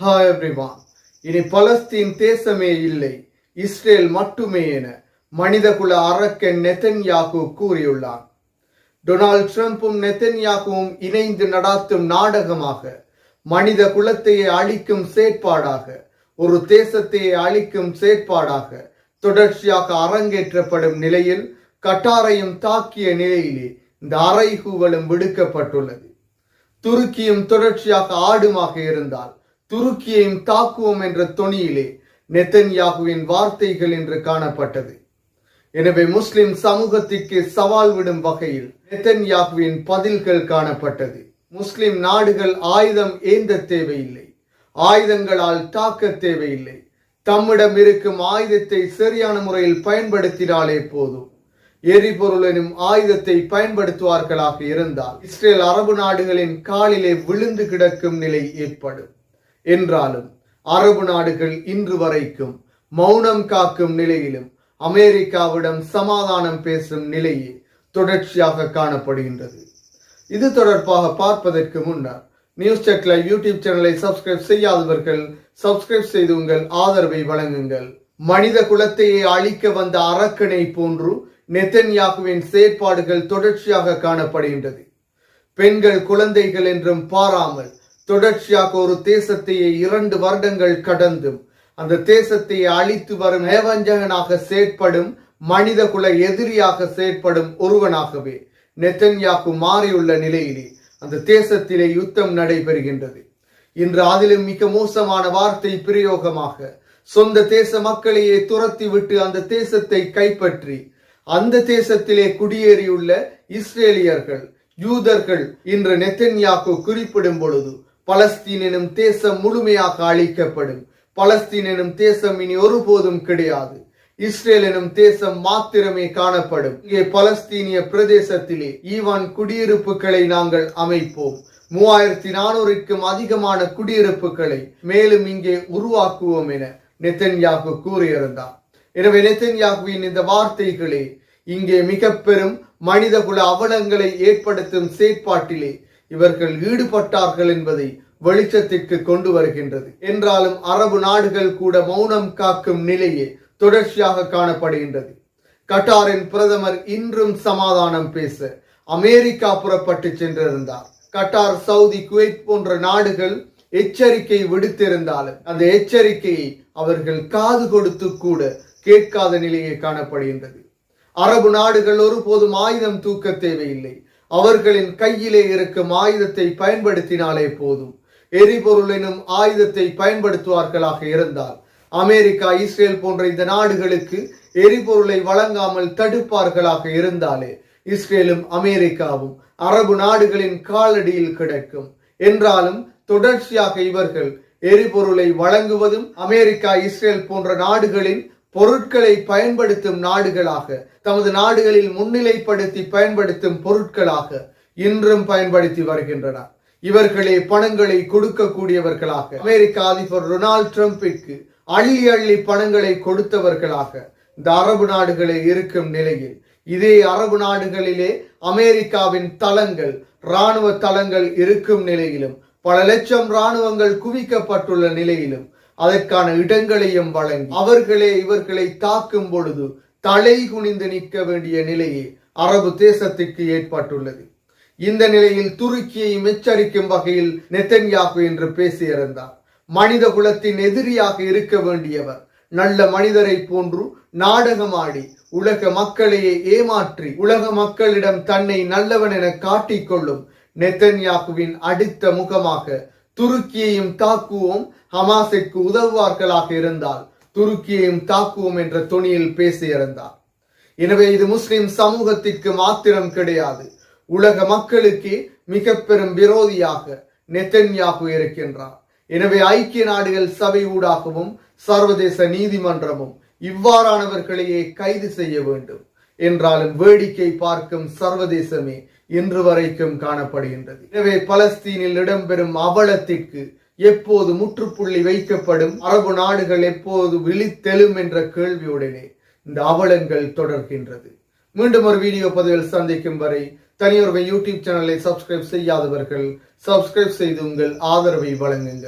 Hi everyone இனி Palestine தேசமே இல்லை. இஸ்ரேல் மட்டுமே என மனிதகுல அரக்கன் நெதன்யாகு கூறியுள்ளார் டொனால்ட் ட்ரம்ப்பும் நெதன்யாகுவும் இணைந்து நடாத்தும் நாடகமாக மனித குலத்தையே அழிக்கும் செயற்பாடாக ஒரு தேசத்தையே அழிக்கும் செயற்பாடாக தொடர்ச்சியாக அரங்கேற்றப்படும் நிலையில் கட்டாரையும் தாக்கிய நிலையிலே இந்த அறைகூவலும் விடுக்கப்பட்டுள்ளது. துருக்கியும் தொடர்ச்சியாக ஆடுமாக இருந்தால் துருக்கியையும் தாக்குவோம் என்ற தொனியிலே நெத்தன்யாகுவின் வார்த்தைகள் என்று காணப்பட்டது. எனவே முஸ்லிம் சமூகத்திற்கு சவால் விடும் வகையில் நெத்தன்யாகுவின் பதில்கள் காணப்பட்டது. முஸ்லிம் நாடுகள் ஆயுதம் ஏந்த தேவையில்லை. ஆயுதங்களால் தாக்க தேவையில்லை. தம்மிடம் இருக்கும் ஆயுதத்தை சரியான முறையில் பயன்படுத்தினாலே போதும். எரிபொருள் எனும் ஆயுதத்தை பயன்படுத்துவார்களாக இருந்தால் இஸ்ரேல் அரபு நாடுகளின் காலிலே விழுந்து கிடக்கும் நிலை ஏற்படும். என்றாலும் அரபு நாடுகள் இன்று வரைக்கும் மௌனம் காக்கும் நிலையிலும் அமெரிக்காவிடம் சமாதானம் பேசும் நிலையே தொடர்ச்சியாக காணப்படுகின்றது. இது தொடர்பாக பார்ப்பதற்கு முன்னர் நியூஸ் செக்ல யூடியூப் சேனலை சப்ஸ்கிரைப் செய்யாதவர்கள் சப்ஸ்கிரைப் செய்து உங்கள் ஆதரவை வழங்குங்கள். மனித குலத்தையே அழிக்க வந்த அரக்கனை போன்று நெத்தன்யாகுவின் செயற்பாடுகள் தொடர்ச்சியாக காணப்படுகின்றது. பெண்கள் குழந்தைகள் என்றும் பாராமல் தொடர்ச்சியாக ஒரு தேசத்தையே இரண்டு வருடங்கள் கடந்தும் அந்த தேசத்தையே அழித்து வரும் ஏவஞ்சகனாக செயற்படும் மனித குல எதிரியாக செயற்படும் ஒருவனாகவே நெத்தன்யாக்கு மாறியுள்ள நிலையிலே அந்த தேசத்திலே யுத்தம் நடைபெறுகின்றது. இன்று அதிலும் மிக மோசமான வார்த்தை பிரயோகமாக சொந்த தேச மக்களையே துரத்தி விட்டு அந்த தேசத்தை கைப்பற்றி அந்த தேசத்திலே குடியேறியுள்ள இஸ்ரேலியர்கள் யூதர்கள் இன்று நெத்தன்யாக்கு குறிப்பிடும் பொழுது பலஸ்தீன் எனும் தேசம் முழுமையாக அழிக்கப்படும். பலஸ்தீன் எனும் தேசம் இனி ஒருபோதும் கிடையாது. இஸ்ரேல் எனும் தேசம் மாத்திரமே காணப்படும். இங்கே பலஸ்தீனிய பிரதேசத்திலே ஈவான் குடியிருப்புகளை நாங்கள் அமைப்போம். மூவாயிரத்தி நானூறுக்கும் அதிகமான குடியிருப்புகளை மேலும் இங்கே உருவாக்குவோம் என நெத்தன்யாகு கூறியிருந்தார். எனவே நெத்தன்யாகுவின் இந்த வார்த்தைகளே இங்கே மிக பெரும் மனிதகுல அவலங்களை ஏற்படுத்தும் செயற்பாட்டிலே இவர்கள் ஈடுபட்டார்கள் என்பதை வெளிச்சத்திற்கு கொண்டு வருகின்றது. என்றாலும் அரபு நாடுகள் கூட மௌனம் காக்கும் நிலையே தொடர்ச்சியாக காணப்படுகின்றது. கட்டாரின் பிரதமர் இன்றும் சமாதானம் பேச அமெரிக்கா புறப்பட்டு சென்றிருந்தார். கட்டார் சவுதி குவைத் போன்ற நாடுகள் எச்சரிக்கை விடுத்திருந்தாலும் அந்த எச்சரிக்கையை அவர்கள் காது கொடுத்து கூட கேட்காத நிலையே காணப்படுகின்றது. அரபு நாடுகள் ஒருபோதும் ஆயுதம் தூக்க தேவையில்லை. அவர்களின் கையிலே இருக்கும் ஆயுதத்தை பயன்படுத்தினாலே போதும். எரிபொருள் எனும் ஆயுதத்தை பயன்படுத்துவார்களாக இருந்தால் அமெரிக்கா இஸ்ரேல் போன்ற இந்த நாடுகளுக்கு எரிபொருளை வழங்காமல் தடுப்பார்களாக இருந்தாலே இஸ்ரேலும் அமெரிக்காவும் அரபு நாடுகளின் காலடியில் கிடக்கும். என்றாலும் தொடர்ச்சியாக இவர்கள் எரிபொருளை வழங்குவதும் அமெரிக்கா இஸ்ரேல் போன்ற நாடுகளின் பொருட்களை பயன்படுத்தும் நாடுகளாக தமது நாடுகளில் முன்னிலைப்படுத்தி பயன்படுத்தும் பொருட்களாக இன்றும் பயன்படுத்தி வருகின்றனர் இவர்களே பணங்களை கொடுக்கக்கூடியவர்களாக அமெரிக்க அதிபர் டொனால்ட் ட்ரம்பிற்கு அள்ளி அள்ளி பணங்களை கொடுத்தவர்களாக இந்த அரபு நாடுகளில் இருக்கும் நிலையில் இதே அரபு நாடுகளிலே அமெரிக்காவின் தளங்கள் இராணுவ தளங்கள் இருக்கும் நிலையிலும் பல லட்சம் இராணுவங்கள் குவிக்கப்பட்டுள்ள நிலையிலும் அதற்கான இடங்களையும் வழங்கி அவர்களே இவர்களை தாக்கும் பொழுது தலை குனிந்து நிற்க வேண்டிய நிலையே அரபு தேசத்திற்கு ஏற்பட்டுள்ளது. இந்த நிலையில் துருக்கியை எச்சரிக்கும் வகையில் நெத்தன்யாகு என்று பேசியிருந்தார். மனித குலத்தின் எதிரியாக இருக்க வேண்டியவர் நல்ல மனிதரை போன்று நாடகமாடி உலக மக்களையே ஏமாற்றி உலக மக்களிடம் தன்னை நல்லவன் என காட்டிக்கொள்ளும் நெத்தன்யாகுவின் அடுத்த முகமாக துருக்கியையும் தாக்குவோம் ஹமாஸிற்கு உதவுவார்களாக இருந்தால் துருக்கியையும் தாக்குவோம் என்ற துணியில் பேசியிருந்தார் எனவே இது முஸ்லிம் சமூகத்திற்கு மாத்திரம் கிடையாது. உலக மக்களுக்கு மிக பெரும் விரோதியாக நெத்தன்யாகு இருக்கின்றார். எனவே ஐக்கிய நாடுகள் சபை ஊடாகவும் சர்வதேச நீதிமன்றமும் இவ்வாறானவர்களையே கைது செய்ய வேண்டும். என்றாலும் வேடிக்கை பார்க்கும் சர்வதேசமே இன்று வரைக்கும் காணப்படுகின்றது. எனவே பலஸ்தீனில் இடம்பெறும் அவலத்திற்கு எப்போது முற்றுப்புள்ளி வைக்கப்படும் அரபு நாடுகள் எப்போது விழித்தெழும் என்ற கேள்வியுடனே இந்த அவலங்கள் தொடர்கின்றது. மீண்டும் ஒரு வீடியோ பதிவில் சந்திக்கும் வரை தனியொருவை யூடியூப் சேனலை சப்ஸ்கிரைப் செய்யாதவர்கள் சப்ஸ்கிரைப் செய்து உங்கள் ஆதரவை வழங்குங்கள்.